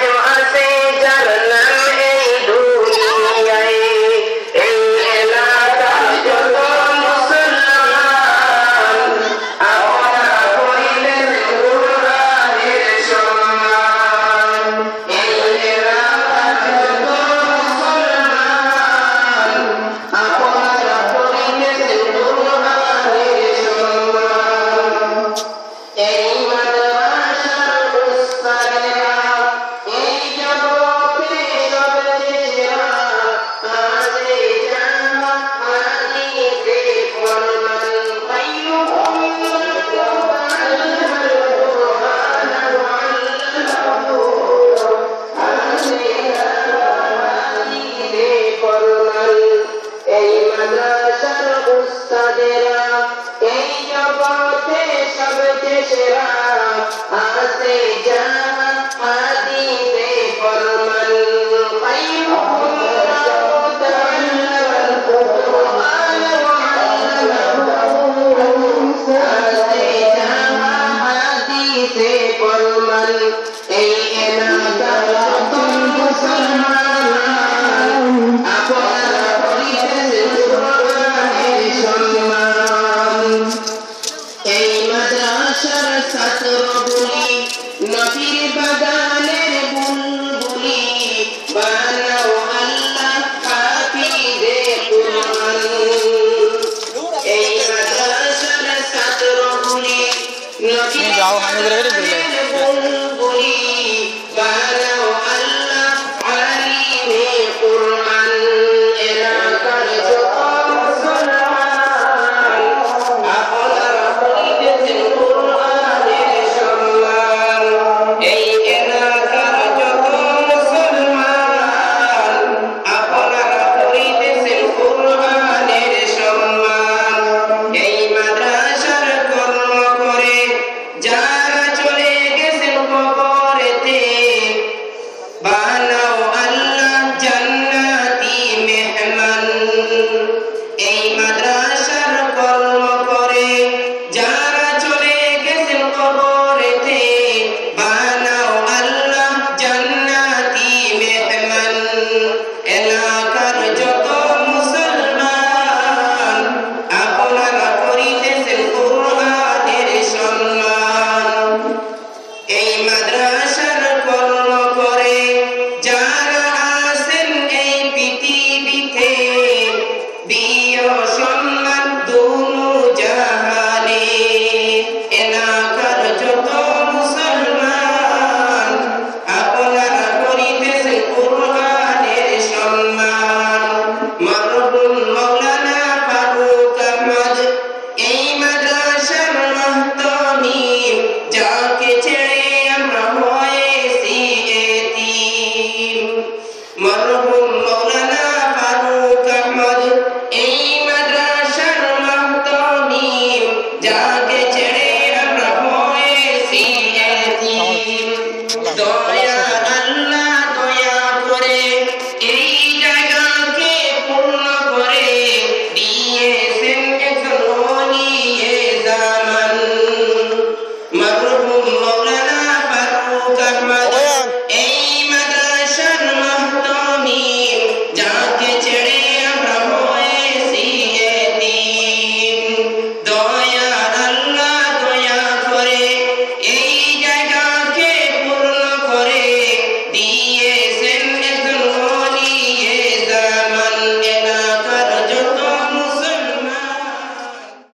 you unseen. সেরা আছে জানা ছাত্র বলি নদীর বাগানের বুলবুলি বানাও আল্লাহ হাফিজে কুরআন। এই মাদ্রাসার ছাত্র বলি নদীর যারা Hey, madrasa.